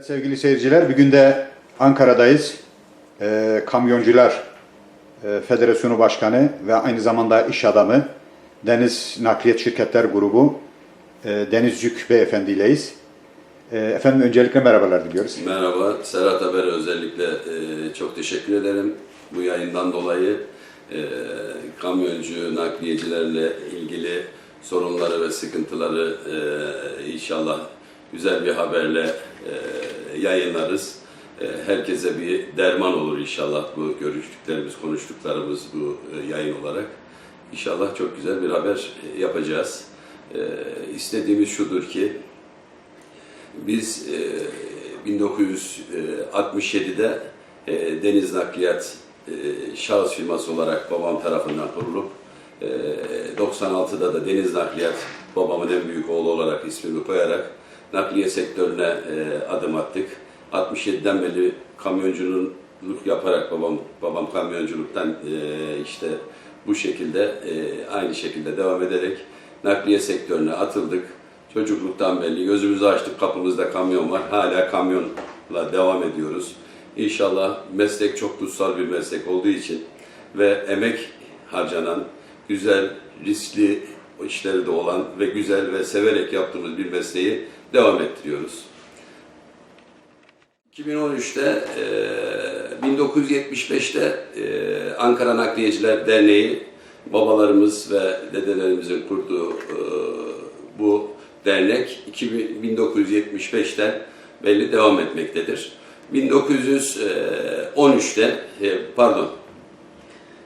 Evet, sevgili seyirciler, bugün de Ankara'dayız. Ee, Kamyoncular e, Federasyonu Başkanı ve aynı zamanda iş adamı Deniz Nakliyat Şirketler Grubu e, Deniz Yük Beyefendiyleyiz. E, efendim öncelikle merhabalar diliyoruz. Merhaba, Serhat Haber'e özellikle e, çok teşekkür ederim bu yayından dolayı. E, kamyoncu, nakliyecilerle ilgili sorunları ve sıkıntıları e, inşallah güzel bir haberle e, yayınlarız. E, herkese bir derman olur inşallah bu görüştüklerimiz, konuştuklarımız bu e, yayın olarak. İnşallah çok güzel bir haber e, yapacağız. İstediğimiz şudur ki, biz e, 1967'de e, Deniz Nakliyat şahıs firması olarak babam tarafından kurulup e, 96'da da Deniz Nakliyat babamın en büyük oğlu olarak ismini koyarak nakliye sektörüne e, adım attık. 67'den beri kamyonculuk yaparak babam babam kamyonculuktan e, işte bu şekilde e, aynı şekilde devam ederek nakliye sektörüne atıldık. Çocukluktan belli gözümüzü açtık kapımızda kamyon var. Hala kamyonla devam ediyoruz. İnşallah meslek çok kutsal bir meslek olduğu için ve emek harcanan, güzel, riskli işleri de olan ve güzel ve severek yaptığımız bir mesleği devam ettiriyoruz. 2013'te, e, 1975'te e, Ankara Nakliyeciler Derneği babalarımız ve dedelerimizin kurduğu e, bu dernek 2000 1975'ten belli devam etmektedir. 1913'te e, pardon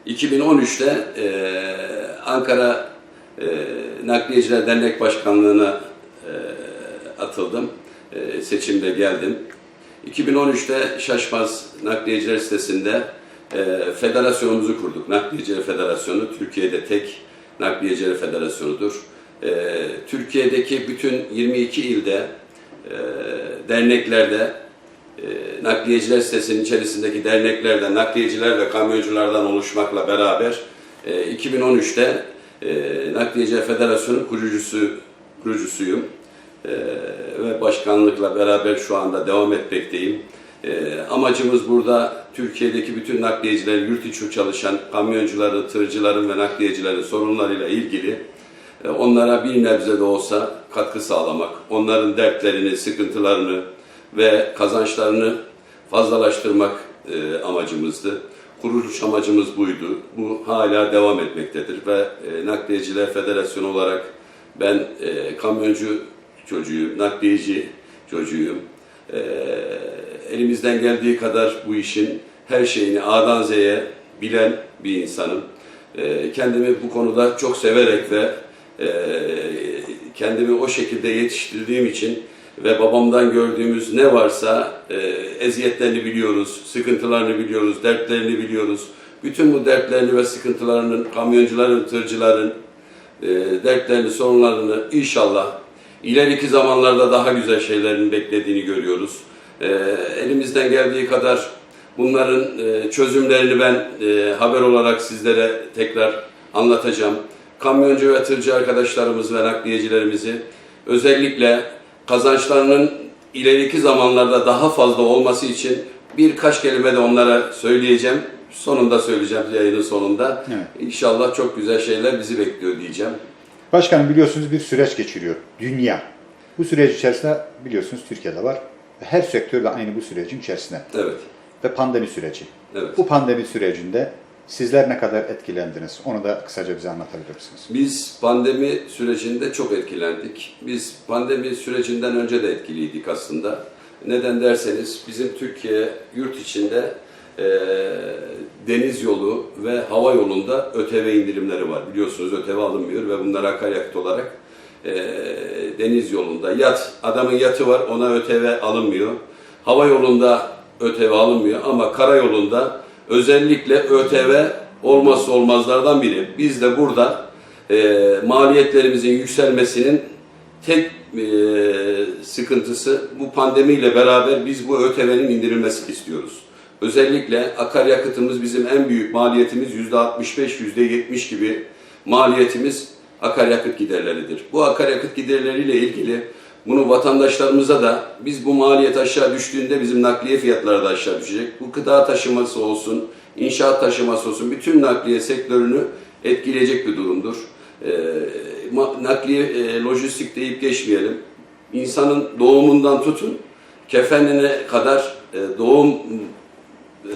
2013'te e, Ankara e, Nakliyeciler Dernek Başkanlığı'na e, atıldım. E, seçimde geldim. 2013'te Şaşmaz Nakliyeciler sitesinde e, federasyonumuzu kurduk. Nakliyeciler Federasyonu Türkiye'de tek nakliyeciler federasyonudur. E, Türkiye'deki bütün 22 ilde derneklerde nakliyeciler sitesinin içerisindeki derneklerde nakliyeciler ve kamyonculardan oluşmakla beraber e, 2013'te e, Nakliyeciler Federasyonu kurucusu kurucusuyum. Ee, ve başkanlıkla beraber şu anda devam etmekteyim. Ee, amacımız burada Türkiye'deki bütün nakliyecilerin, yurt içi çalışan kamyoncuların, tırcıların ve nakliyecilerin sorunlarıyla ilgili e, onlara bir nebze de olsa katkı sağlamak, onların dertlerini, sıkıntılarını ve kazançlarını fazlalaştırmak e, amacımızdı. Kuruluş amacımız buydu. Bu hala devam etmektedir ve e, Nakliyeciler Federasyonu olarak ben e, kamyoncu çocuğuyum, nakliyeci çocuğuyum. Ee, elimizden geldiği kadar bu işin her şeyini A'dan Z'ye bilen bir insanım. Ee, kendimi bu konuda çok severek ve e, kendimi o şekilde yetiştirdiğim için ve babamdan gördüğümüz ne varsa e, eziyetlerini biliyoruz, sıkıntılarını biliyoruz, dertlerini biliyoruz. Bütün bu dertlerini ve sıkıntılarının, kamyoncuların, tırcıların e, dertlerini, sorunlarını inşallah İleriki zamanlarda daha güzel şeylerin beklediğini görüyoruz. E, elimizden geldiği kadar bunların e, çözümlerini ben e, haber olarak sizlere tekrar anlatacağım. Kamyoncu ve tırcı arkadaşlarımız ve nakliyecilerimizi özellikle kazançlarının ileriki zamanlarda daha fazla olması için birkaç kelime de onlara söyleyeceğim. Sonunda söyleyeceğim yayının sonunda. Evet. İnşallah çok güzel şeyler bizi bekliyor diyeceğim. Başkanım biliyorsunuz bir süreç geçiriyor dünya. Bu süreç içerisinde biliyorsunuz Türkiye'de var. Her sektör de aynı bu sürecin içerisinde. Evet. Ve pandemi süreci. Evet. Bu pandemi sürecinde sizler ne kadar etkilendiniz? Onu da kısaca bize anlatabilir misiniz? Biz pandemi sürecinde çok etkilendik. Biz pandemi sürecinden önce de etkiliydik aslında. Neden derseniz bizim Türkiye yurt içinde e, deniz yolu ve hava yolunda ÖTV indirimleri var. Biliyorsunuz ÖTV alınmıyor ve bunlar akaryakıt olarak e, deniz yolunda yat, adamın yatı var ona ÖTV alınmıyor. Hava yolunda ÖTV alınmıyor ama karayolunda özellikle ÖTV olmazsa olmazlardan biri. Biz de burada e, maliyetlerimizin yükselmesinin tek e, sıkıntısı bu pandemiyle beraber biz bu ÖTV'nin indirilmesini istiyoruz. Özellikle akaryakıtımız bizim en büyük maliyetimiz yüzde 65, yüzde 70 gibi maliyetimiz akaryakıt giderleridir. Bu akaryakıt giderleriyle ilgili Bunu vatandaşlarımıza da biz bu maliyet aşağı düştüğünde bizim nakliye fiyatları da aşağı düşecek. Bu gıda taşıması olsun, inşaat taşıması olsun bütün nakliye sektörünü etkileyecek bir durumdur. Ma- nakliye, e, lojistik deyip geçmeyelim. İnsanın doğumundan tutun, kefenine kadar e, doğum e,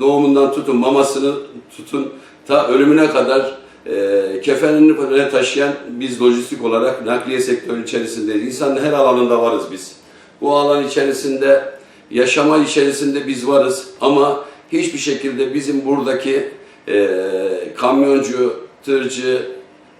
doğumundan tutun, mamasını tutun, ta ölümüne kadar e, kefenini taşıyan biz lojistik olarak nakliye sektörü içerisindeyiz. İnsanın her alanında varız biz. Bu alan içerisinde, yaşama içerisinde biz varız ama hiçbir şekilde bizim buradaki e, kamyoncu, tırcı,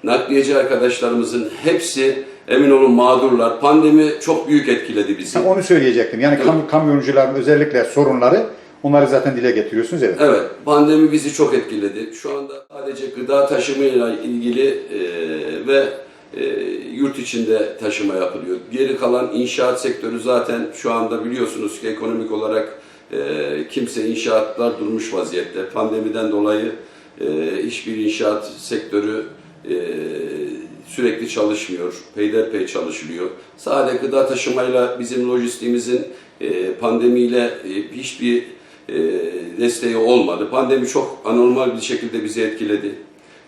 nakliyeci arkadaşlarımızın hepsi emin olun mağdurlar. Pandemi çok büyük etkiledi bizi. Ha, Onu söyleyecektim. Yani kam- kamyoncuların özellikle sorunları onları zaten dile getiriyorsunuz evet. Evet, pandemi bizi çok etkiledi. Şu anda sadece gıda taşımıyla ilgili e, ve e, yurt içinde taşıma yapılıyor. Geri kalan inşaat sektörü zaten şu anda biliyorsunuz ki ekonomik olarak e, kimse inşaatlar durmuş vaziyette. Pandemiden dolayı e, hiçbir inşaat sektörü e, sürekli çalışmıyor. Peyderpey çalışılıyor. Sadece gıda taşımayla bizim lojistiğimizin e, pandemiyle e, hiçbir desteği olmadı. Pandemi çok anormal bir şekilde bizi etkiledi.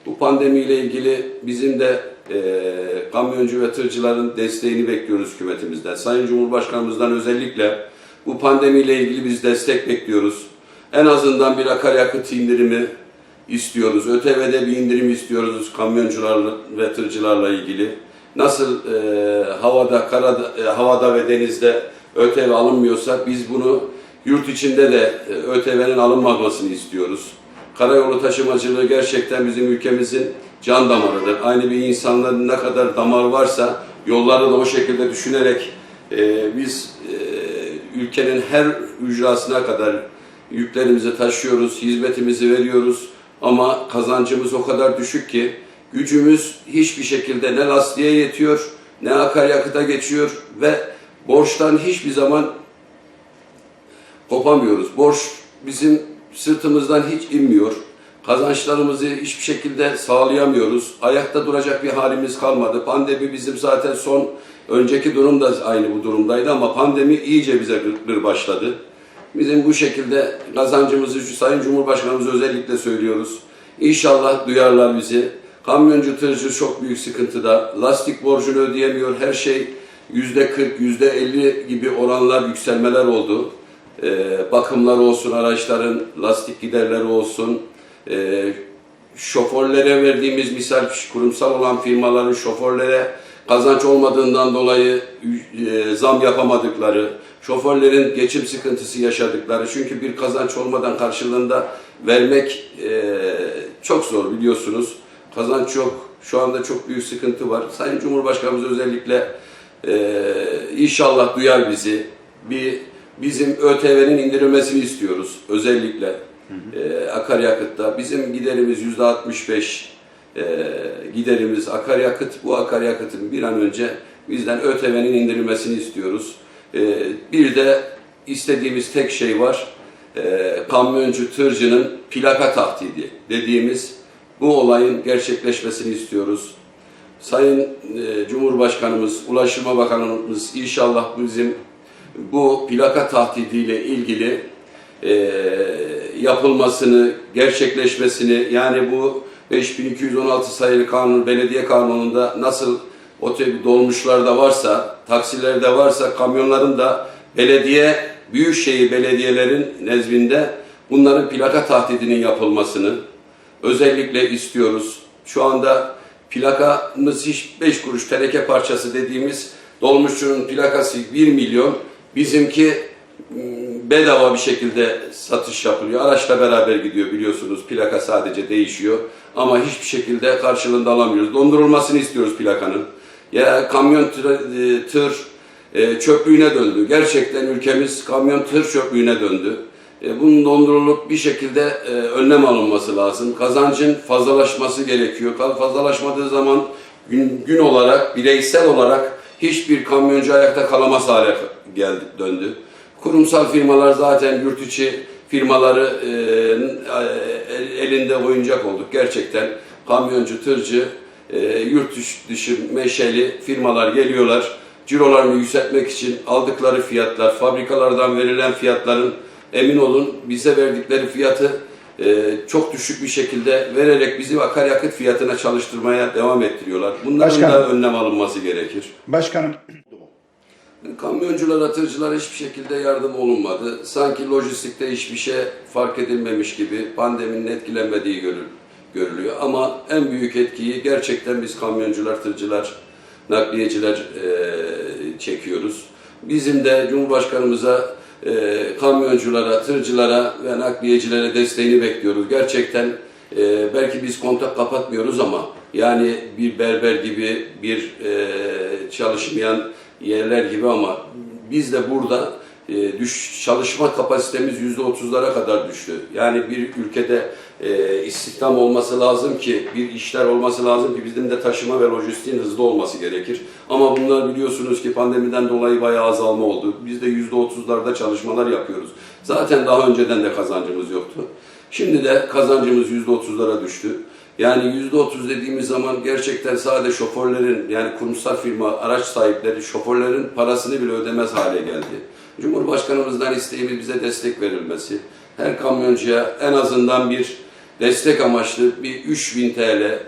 Bu pandemiyle ilgili bizim de e, kamyoncu ve tırcıların desteğini bekliyoruz hükümetimizden. Sayın Cumhurbaşkanımızdan özellikle bu pandemiyle ilgili biz destek bekliyoruz. En azından bir akaryakıt indirimi istiyoruz. ÖTV'de bir indirim istiyoruz kamyoncularla ve tırcılarla ilgili. Nasıl e, havada, karada, e, havada ve denizde ÖTV alınmıyorsa biz bunu yurt içinde de e, ÖTV'nin alınmamasını istiyoruz. Karayolu taşımacılığı gerçekten bizim ülkemizin can damarıdır. Aynı bir insanların ne kadar damar varsa yolları da o şekilde düşünerek e, biz e, ülkenin her ücrasına kadar yüklerimizi taşıyoruz, hizmetimizi veriyoruz ama kazancımız o kadar düşük ki gücümüz hiçbir şekilde ne lastiğe yetiyor, ne akaryakıta geçiyor ve borçtan hiçbir zaman kopamıyoruz. Borç bizim sırtımızdan hiç inmiyor. Kazançlarımızı hiçbir şekilde sağlayamıyoruz. Ayakta duracak bir halimiz kalmadı. Pandemi bizim zaten son önceki durum da aynı bu durumdaydı ama pandemi iyice bize gır başladı. Bizim bu şekilde kazancımızı Sayın Cumhurbaşkanımıza özellikle söylüyoruz. İnşallah duyarlar bizi. Kamyoncu tırcı çok büyük sıkıntıda. Lastik borcunu ödeyemiyor. Her şey yüzde 40, yüzde 50 gibi oranlar yükselmeler oldu. Ee, bakımlar olsun, araçların lastik giderleri olsun. Ee, şoförlere verdiğimiz misal kurumsal olan firmaların şoförlere kazanç olmadığından dolayı e, zam yapamadıkları, şoförlerin geçim sıkıntısı yaşadıkları çünkü bir kazanç olmadan karşılığında vermek e, çok zor biliyorsunuz. Kazanç yok. Şu anda çok büyük sıkıntı var. Sayın Cumhurbaşkanımız özellikle e, inşallah duyar bizi. Bir bizim ÖTV'nin indirilmesini istiyoruz özellikle e, akaryakıtta. Bizim giderimiz yüzde 65 e, giderimiz akaryakıt. Bu akaryakıtın bir an önce bizden ÖTV'nin indirilmesini istiyoruz. E, bir de istediğimiz tek şey var. E, kamyoncu tırcının plaka tahdidi dediğimiz bu olayın gerçekleşmesini istiyoruz. Sayın e, Cumhurbaşkanımız, Ulaştırma Bakanımız inşallah bizim bu plaka tahdidiyle ilgili e, yapılmasını, gerçekleşmesini yani bu 5216 sayılı kanun, belediye kanununda nasıl otobüs dolmuşlarda varsa, taksilerde varsa, kamyonların da belediye, büyükşehir belediyelerin nezdinde bunların plaka tahdidinin yapılmasını özellikle istiyoruz. Şu anda plakamız hiç 5 kuruş teneke parçası dediğimiz dolmuşçunun plakası 1 milyon. Bizimki m, bedava bir şekilde satış yapılıyor. Araçla beraber gidiyor biliyorsunuz. Plaka sadece değişiyor. Ama hiçbir şekilde karşılığında alamıyoruz. Dondurulmasını istiyoruz plakanın. Ya kamyon tır, e, tır e, çöplüğüne döndü. Gerçekten ülkemiz kamyon tır çöplüğüne döndü. E, bunun dondurulup bir şekilde önlem alınması lazım. Kazancın fazlalaşması gerekiyor. Fazlalaşmadığı zaman gün, gün olarak, bireysel olarak hiçbir kamyoncu ayakta kalamaz hale geldi, döndü. Kurumsal firmalar zaten yurt içi firmaları e, e, elinde oyuncak olduk. Gerçekten kamyoncu, tırcı, e, yurt dışı, dışı meşeli firmalar geliyorlar. cirolarını yükseltmek için aldıkları fiyatlar, fabrikalardan verilen fiyatların emin olun bize verdikleri fiyatı e, çok düşük bir şekilde vererek bizi akaryakıt fiyatına çalıştırmaya devam ettiriyorlar. Bunların Başkanım. da önlem alınması gerekir. Başkanım Kamyonculara, tırcılara hiçbir şekilde yardım olunmadı. Sanki lojistikte hiçbir şey fark edilmemiş gibi pandeminin etkilenmediği görül- görülüyor. Ama en büyük etkiyi gerçekten biz kamyoncular, tırcılar, nakliyeciler eee, çekiyoruz. Bizim de Cumhurbaşkanımıza eee, kamyonculara, tırcılara ve nakliyecilere desteğini bekliyoruz. Gerçekten eee, belki biz kontak kapatmıyoruz ama yani bir berber gibi bir eee, çalışmayan yerler gibi ama biz de burada e, düş, çalışma kapasitemiz yüzde otuzlara kadar düştü. Yani bir ülkede e, istihdam olması lazım ki, bir işler olması lazım ki bizim de taşıma ve lojistiğin hızlı olması gerekir. Ama bunlar biliyorsunuz ki pandemiden dolayı bayağı azalma oldu. Biz de yüzde otuzlarda çalışmalar yapıyoruz. Zaten daha önceden de kazancımız yoktu. Şimdi de kazancımız yüzde otuzlara düştü. Yani yüzde otuz dediğimiz zaman gerçekten sadece şoförlerin yani kurumsal firma araç sahipleri şoförlerin parasını bile ödemez hale geldi. Cumhurbaşkanımızdan isteğimiz bize destek verilmesi. Her kamyoncuya en azından bir destek amaçlı bir 3000 TL,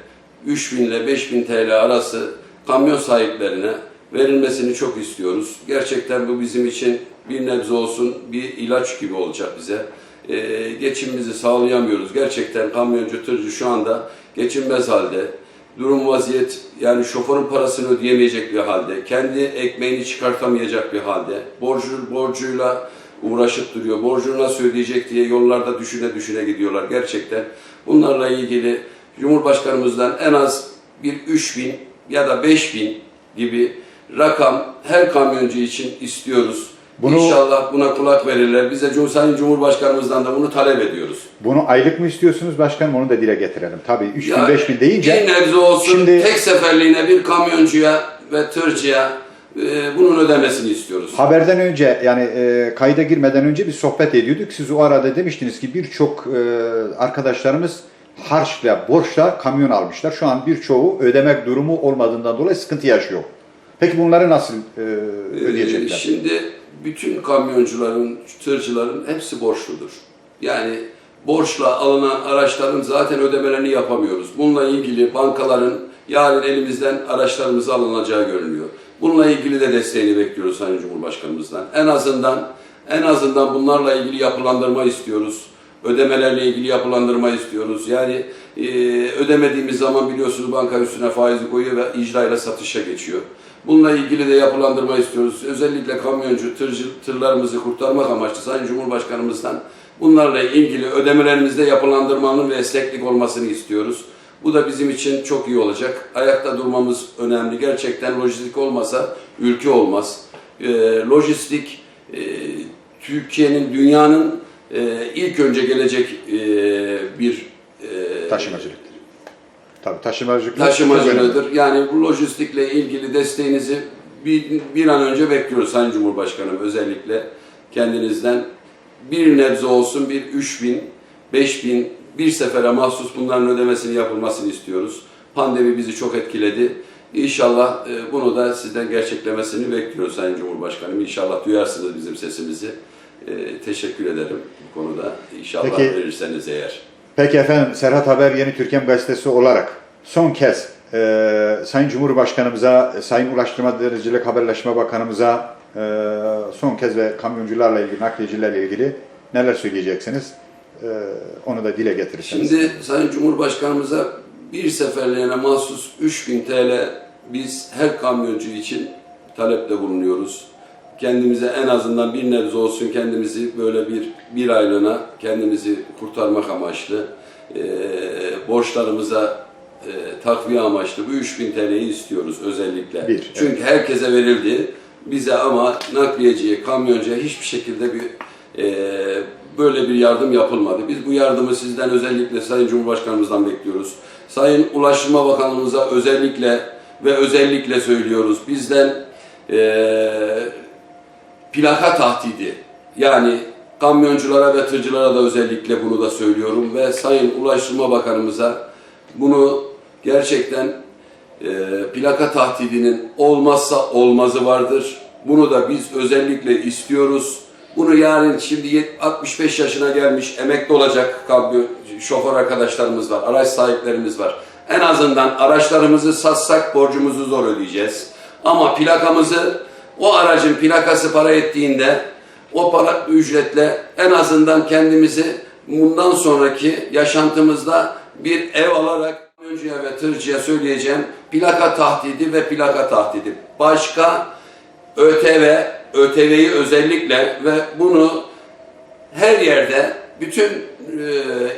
3000 ile 5000 TL arası kamyon sahiplerine verilmesini çok istiyoruz. Gerçekten bu bizim için bir nebze olsun bir ilaç gibi olacak bize. Ee, geçimimizi sağlayamıyoruz. Gerçekten kamyoncu, tırcı şu anda geçinmez halde. Durum vaziyet yani şoförün parasını ödeyemeyecek bir halde. Kendi ekmeğini çıkartamayacak bir halde. Borcu, borcuyla uğraşıp duruyor. Borcunu nasıl ödeyecek diye yollarda düşüne düşüne gidiyorlar gerçekten. Bunlarla ilgili Cumhurbaşkanımızdan en az bir 3000 ya da 5000 gibi rakam her kamyoncu için istiyoruz. Bunu- İnşallah buna kulak verirler. Biz de Sayın Cumhurbaşkanımızdan da bunu talep ediyoruz. bunu aylık mı istiyorsunuz başkanım onu da dile getirelim. Tabii 3000 Ya, 5000 deyince Bir nebze olsun Şimdi- tek seferliğine bir kamyoncuya ve tırcıya e, bunun ödemesini istiyoruz. Haberden önce yani e, kayda girmeden önce bir sohbet ediyorduk. Siz o arada demiştiniz ki birçok e, arkadaşlarımız harçla, borçla kamyon almışlar. Şu an birçoğu ödemek durumu olmadığından dolayı sıkıntı yaşıyor. Peki bunları nasıl e, Ee, ödeyecekler? Şimdi bütün kamyoncuların, tırcıların hepsi borçludur. Yani borçla alınan araçların zaten ödemelerini yapamıyoruz. Bununla ilgili bankaların yarın elimizden araçlarımızı alınacağı görünüyor. Bununla ilgili de desteğini bekliyoruz Sayın Cumhurbaşkanımızdan. En azından en azından bunlarla ilgili yapılandırma istiyoruz. Ödemelerle ilgili yapılandırma istiyoruz. Yani e, ödemediğimiz zaman biliyorsunuz banka üstüne faizi koyuyor ve icrayla satışa geçiyor. Bununla ilgili de yapılandırma istiyoruz. Özellikle kamyoncu, tırcı, tırlarımızı kurtarmak amaçlı Sayın Cumhurbaşkanımızdan bunlarla ilgili ödemelerimizde yapılandırmanın ve esneklik olmasını istiyoruz. Bu da bizim için çok iyi olacak. Ayakta durmamız önemli. Gerçekten lojistik olmasa ülke olmaz. Ee, lojistik e, Türkiye'nin, dünyanın e, ilk önce gelecek e, bir e, Taşımacılıktır. Tabii taşımacılık taşımacılığıdır. Yani bu lojistikle ilgili desteğinizi bir, bir an önce bekliyoruz Sayın Cumhurbaşkanım özellikle kendinizden. Bir nebze olsun bir 3000, 5000 bir sefere mahsus bunların ödemesini yapılmasını istiyoruz. Pandemi bizi çok etkiledi. İnşallah e, bunu da sizden gerçeklemesini bekliyoruz Sayın Cumhurbaşkanım. İnşallah duyarsınız bizim sesimizi. E, teşekkür ederim bu konuda. İnşallah Peki. verirseniz eğer. Peki efendim Serhat Haber Yeni Türkiye Gazetesi olarak son kez e, Sayın Cumhurbaşkanımıza, Sayın Ulaştırma Denizcilik Haberleşme Bakanımıza e, son kez ve kamyoncularla ilgili, nakliyecilerle ilgili neler söyleyeceksiniz? E, onu da dile getirirseniz. Şimdi Sayın Cumhurbaşkanımıza bir seferliğine mahsus 3000 TL biz her kamyoncu için talepte bulunuyoruz. Kendimize en azından bir nebze olsun kendimizi böyle bir bir aylığına kendimizi kurtarmak amaçlı e, borçlarımıza e, takviye amaçlı bu 3000 TL'yi istiyoruz özellikle. Bir, Çünkü herkese verildi. Bize ama nakliyeciye, kamyoncuya hiçbir şekilde bir e, böyle bir yardım yapılmadı. Biz bu yardımı sizden özellikle Sayın Cumhurbaşkanımızdan bekliyoruz. Sayın Ulaştırma Bakanlığımıza özellikle ve özellikle söylüyoruz. Bizden e, plaka tahdidi yani kamyonculara ve tırcılara da özellikle bunu da söylüyorum ve Sayın Ulaştırma Bakanımıza bunu gerçekten e, plaka tahtidinin olmazsa olmazı vardır. Bunu da biz özellikle istiyoruz. Bunu yarın şimdi yet- 65 yaşına gelmiş emekli olacak kamyon şoför arkadaşlarımız var, araç sahiplerimiz var. En azından araçlarımızı satsak borcumuzu zor ödeyeceğiz. Ama plakamızı o aracın plakası para ettiğinde o para ücretle en azından kendimizi bundan sonraki yaşantımızda bir ev alarak öncüye ve tırcıya söyleyeceğim plaka tahdidi ve plaka tahdidi. Başka ÖTV, ÖTV'yi özellikle ve bunu her yerde bütün e,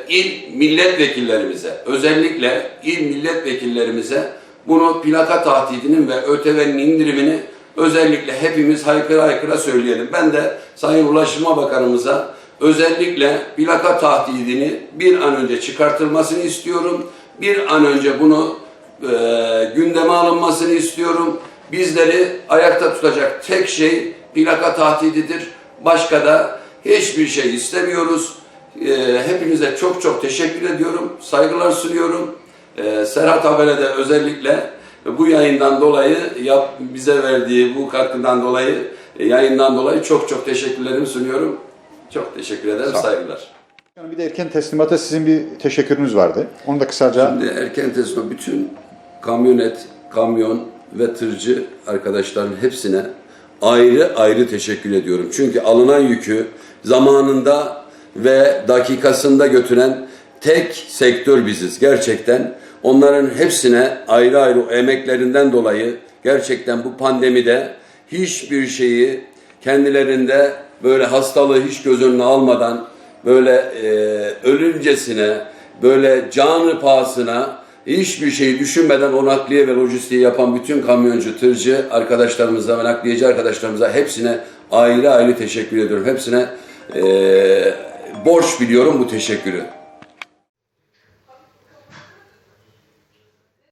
il milletvekillerimize, özellikle il milletvekillerimize bunu plaka tahdidinin ve ÖTV'nin indirimini özellikle hepimiz haykıra haykıra söyleyelim. Ben de Sayın Ulaştırma Bakanımıza özellikle plaka tahdidini bir an önce çıkartılmasını istiyorum. Bir an önce bunu e, gündeme alınmasını istiyorum. Bizleri ayakta tutacak tek şey plaka tahdididir. Başka da hiçbir şey istemiyoruz. E, hepinize çok çok teşekkür ediyorum. Saygılar sunuyorum. E, Serhat Haber'e de özellikle bu yayından dolayı yap, bize verdiği bu katkıdan dolayı e, yayından dolayı çok çok teşekkürlerimi sunuyorum. Çok teşekkür ederim. Saygılar. Bir de erken teslimata sizin bir teşekkürünüz vardı. Onu da kısaca Şimdi erken teslim bütün kamyonet, kamyon ve tırcı arkadaşların hepsine ayrı ayrı teşekkür ediyorum. Çünkü alınan yükü zamanında ve dakikasında götüren tek sektör biziz gerçekten. Onların hepsine ayrı ayrı emeklerinden dolayı gerçekten bu pandemide hiçbir şeyi kendilerinde böyle hastalığı hiç göz önüne almadan böyle e, ölümcesine, böyle canı pahasına hiçbir şey düşünmeden o nakliye ve lojistiği yapan bütün kamyoncu, tırcı arkadaşlarımıza ve nakliyeci arkadaşlarımıza hepsine ayrı ayrı teşekkür ediyorum. Hepsine e, borç biliyorum bu teşekkürü.